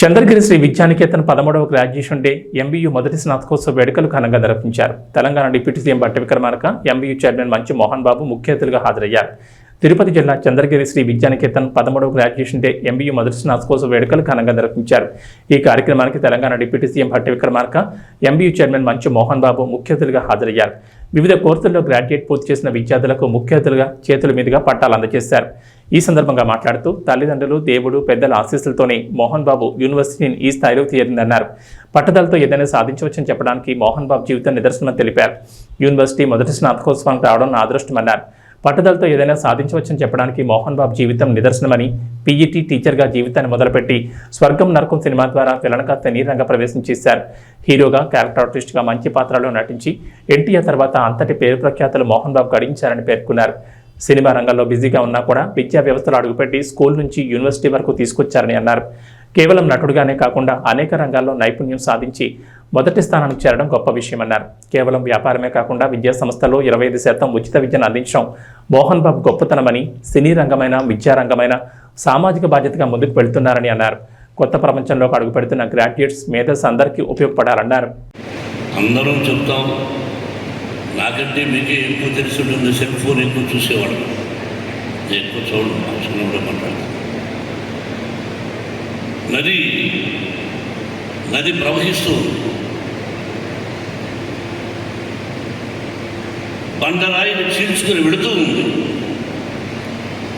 చంద్రగిరి శ్రీ విద్యానికేతన్ పదమూడవ graduation day MBU మొదటి స్నాతకోత్సవ వేడుకలు ఘనంగా నిర్వహించారు. తెలంగాణ డిప్యూటీ సీఎం బట్టి విక్రమార్క ఎంబీయూ చైర్మన్ మంచు మోహన్ బాబు ముఖ్య అతిథులుగా హాజరయ్యారు. తిరుపతి జిల్లా చంద్రగిరి శ్రీ విద్యానికేతన్ పదమూడవ గ్రాడ్యుయేషన్ డే ఎంబీయూ మొదటి స్నాతకోత్సవ వేడుకలు ఘనంగా నిర్వహించారు. ఈ కార్యక్రమానికి Telangana deputy CM Bhatti Vikramarka MBU chairman Manchu Mohan Babu ముఖ్య అతిథులుగా హాజరయ్యారు. వివిధ కోర్సుల్లో గ్రాడ్యుయేట్ పూర్తి చేసిన విద్యార్థులకు ముఖ్య అతిథులుగా చేతుల మీదుగా పట్టాలు అందజేశారు. ఈ సందర్భంగా మాట్లాడుతూ తల్లిదండ్రులు దేవుడు పెద్దల ఆశీస్సులతోనే మోహన్ బాబు యూనివర్సిటీని ఈ స్థాయిలో తీరిందన్నారు పట్టుదలతో ఏదైనా సాధించవచ్చని చెప్పడానికి మోహన్ బాబు జీవితం నిదర్శనం తెలిపారు. యూనివర్సిటీ మొదటి స్నాతకోత్సవానికి రావడం నా అదృష్టమన్నారు. పట్టుదలతో ఏదైనా సాధించవచ్చని చెప్పడానికి మోహన్ బాబు జీవితం నిదర్శనమని పీఈటీ టీచర్గా జీవితాన్ని మొదలుపెట్టి స్వర్గం నరకం సినిమా ద్వారా తెలంగాణ తెనీ రంగ ప్రవేశం చేశారు. హీరోగా క్యారెక్టర్ ఆర్టిస్ట్గా మంచి పాత్రలో నటించి ఎన్టీఆర్ తర్వాత అంతటి పేరు ప్రఖ్యాతలు మోహన్ బాబు గడించారని పేర్కొన్నారు. సినిమా రంగంలో బిజీగా ఉన్నా కూడా విద్యా వ్యవస్థలో అడుగుపెట్టి స్కూల్ నుంచి యూనివర్సిటీ వరకు తీసుకొచ్చారని అన్నారు. కేవలం నటుడుగానే కాకుండా అనేక రంగాల్లో నైపుణ్యం సాధించి మొదటి స్థానానికి చేరడం గొప్ప విషయమన్నారు. కేవలం వ్యాపారమే కాకుండా విద్యా సంస్థల్లో ఇరవై ఐదు శాతం ఉచిత విద్యను అందించడం మోహన్ బాబు గొప్పతనమని సినీ రంగమైన విద్యారంగమైన సామాజిక బాధ్యతగా ముందుకు వెళ్తున్నారని అన్నారు. కొత్త ప్రపంచంలోకి అడుగుపెడుతున్న గ్రాడ్యుయేట్స్ మేధస్ అందరికీ ఉపయోగపడాలన్నారు. అందరం చెప్తాం నాకంటే మీకే ఎక్కువ తెలిసి ఉంటుంది సెల్ ఫోన్ ఎక్కువ చూసేవాడు. నేను ఎక్కువ చూడను అవసరం కూడా నది నది ప్రవహిస్తూ ఉంది. బండరాయిని చీల్చుకుని వెళుతూ ఉంది.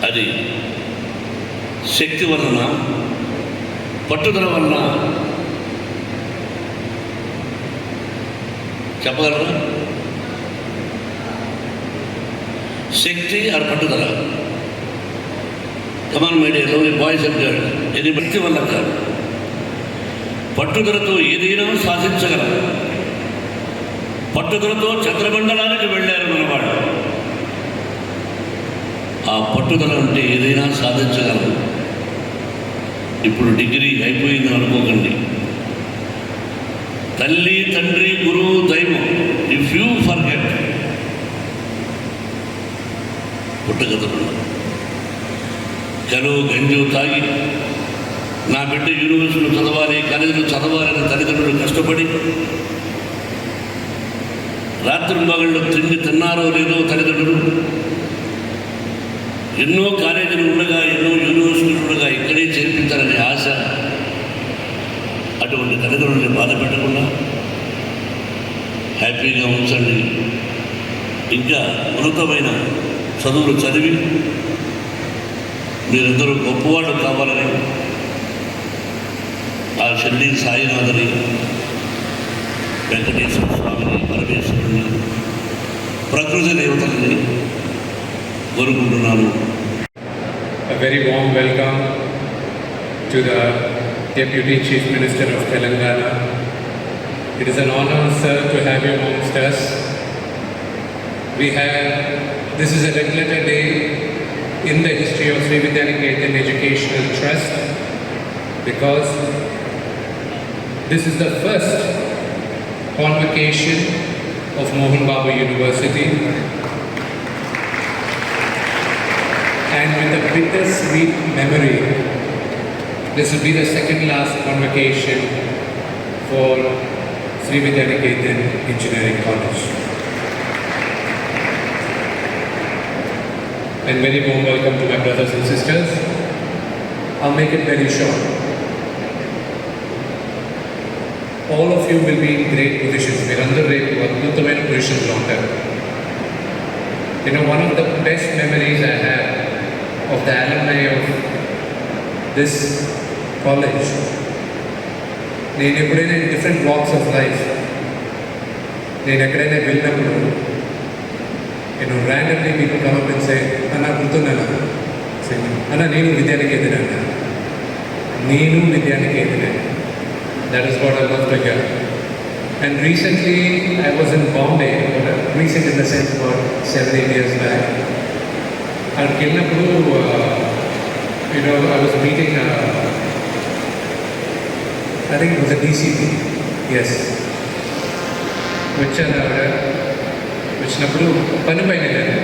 అది శక్తి వలన పట్టుదల వలన చెప్పగలరా? శక్తి ఆర్ పట్టుదల కమాన్ మీడియాలో ఈ బాయ్స్ అండ్ గర్ల్ ఇది భక్తి వల్ల కాదు. పట్టుదలతో ఏదైనా సాధించగలం. పట్టుదలతో చంద్రమండలానికి వెళ్ళారు మనవాడు ఆ పట్టుదల ఉంటే ఏదైనా సాధించగలం. ఇప్పుడు డిగ్రీ అయిపోయింది అనుకోకండి. తల్లి తండ్రి గురువు దైవం ఇఫ్ యూ ఫర్గెట్ పుట్టగతులు కలువు గంజు తాగి నా బిడ్డ యూనివర్సిటీలు చదవాలి కాలేజీలు చదవాలని తల్లిదండ్రులు కష్టపడి రాత్రి మగళ్ళు తిండి తిన్నారో లేదో తల్లిదండ్రులు ఎన్నో కాలేజీలు ఉండగా ఎన్నో యూనివర్సిటీలు ఉండగా ఇక్కడే చేర్పించాలనే ఆశ. అటువంటి తల్లిదండ్రుల్ని బాధ పెట్టకుండా హ్యాపీగా ఉంచండి. ఇంకా ఉన్నతమైన చదువులు చదివి మీరందరూ గొప్పవాళ్ళు కావాలని ఆ చెల్లి సాయినాథని వెంకటేశ్వర స్వామిని పరమేశ్వరుని ప్రకృతి దేవతల్ని కోరుకుంటున్నాను. Very warm welcome to the deputy chief minister of Telangana it is an honour sir to have you We have, this is a regular day in the history of Sri Vidyanikethan Educational Trust because this is the first convocation of Mohan Babu University and with a bittersweet memory, this will be the second last convocation for Sri Vidyanikethan Engineering College. And very warm welcome to my brothers and sisters. I'll make it very short. All of you will be in great positions. మీరందరూ రేపు అద్భుతమైన పొజిషన్లో ఉంటారు You know, one of the best memories I have of the alumni of this college, నేను ఎప్పుడైనా different walks of life నేను ఎక్కడైనా వెళ్ళినప్పుడు you know, randomly people come up and say, Anna Gurtunana. Say, Anna, Nenu Vidyanake Edirana. Nenu Vidyanake Edirana. That is what I love to hear. And recently, I was in Bombay, recent in the sense about seven, eight years back. And Kelnapuru, uh, you know, I was meeting, uh, I think it was a DCP, yes, Vichan uh, వచ్చినప్పుడు పని పైన వెళ్ళాను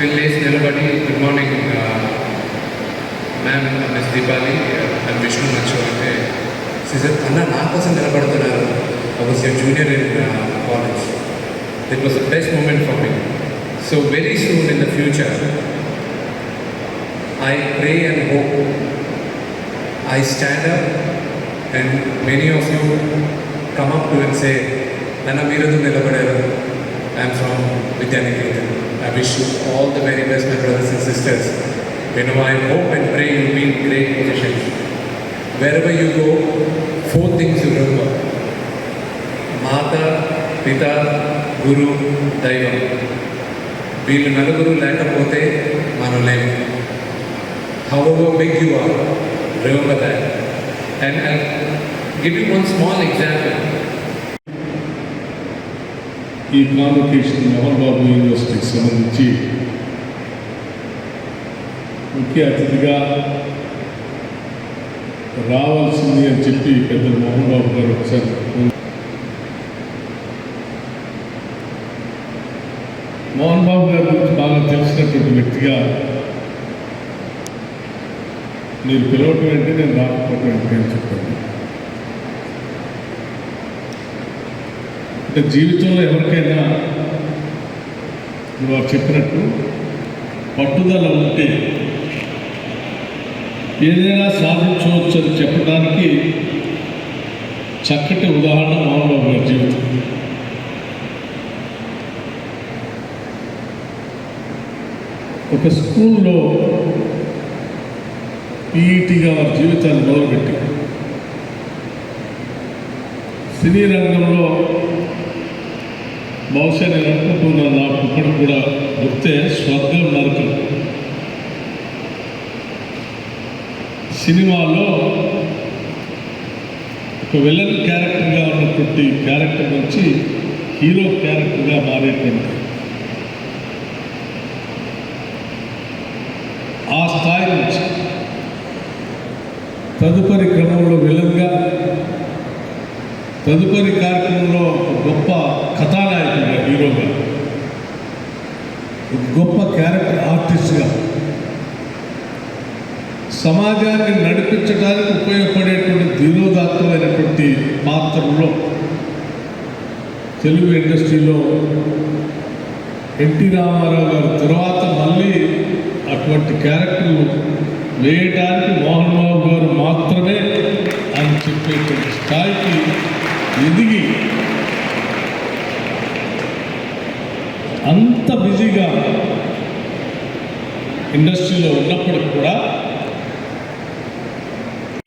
వెళ్ళేసి నిలబడి good morning ma'am miss Deepali and Vishnu నచ్చోలి She said, Anna, నా కోసం నిలబడుతున్నారు I was your junior in uh, college. It was the best moment for me. So very soon in the future, I pray and hope I stand up and many of you come up to and say, Anna Miradu Nilabadaru, I am from Vidyaniketan. I wish you all the very best, my brothers and sisters. You know, I hope and pray you'll be in great positions. Wherever you go, four things you remember. Mata, Pita, Guru, Daivam. వీళ్ళు నలుగురు లేకపోతే మనం లేము however big you are, remember that. And I'll give you one small example. ఈ convocation Mohan యూనివర్సిటీకి సంబంధించి ముఖ్య అతిథిగా రావాల్సింది అని చెప్పి పెద్ద మోహన్ బాబు గారు ఒకసారి మోహన్ బాబు గారి గురించి బాగా తెలిసినటువంటి వ్యక్తిగా మీరు పిలవటం అంటే నేను రాకపోవటం అంటే అని చెప్పాను అంటే జీవితంలో ఎవరికైనా వారు చెప్పినట్టు పట్టుదల ఉంటే ఏదైనా సాధించవచ్చు అని చెప్పడానికి చక్కటి ఉదాహరణ మామూలు గారి జీవితం. ఒక స్కూల్లో పీఈటీగా వారి జీవితాన్ని మొదలుపెట్టి సినీ రంగంలో బహుశా నేను అనుకుంటున్నాను నాకు ఇప్పటికి కూడా గుర్తే స్వర్గం నరకం. సినిమాలో ఒక విలన్ క్యారెక్టర్గా ఉన్నటువంటి క్యారెక్టర్ నుంచి హీరో క్యారెక్టర్గా మారేటువంటి ఆ స్థాయి నుంచి తదుపరి క్రమంలో విలన్గా తదుపరి కార్యక్రమంలో ఒక గొప్ప కథానాయకుడిగా హీరోగా ఒక గొప్ప క్యారెక్టర్ ఆర్టిస్ట్గా సమాజాన్ని నడిపించడానికి ఉపయోగపడేటువంటి ధీరోదాత్తమైనటువంటి పాత్రలో తెలుగు ఇండస్ట్రీలో ఎన్టీ రామారావు గారు తర్వాత మళ్ళీ అటువంటి క్యారెక్టర్లు వేయటానికి మోహన్ బాబు గారు మాత్రమే అని చెప్పేటువంటి స్థాయికి ఎదిగి అంత బిజీగా ఇండస్ట్రీలో ఉన్నప్పటికి కూడా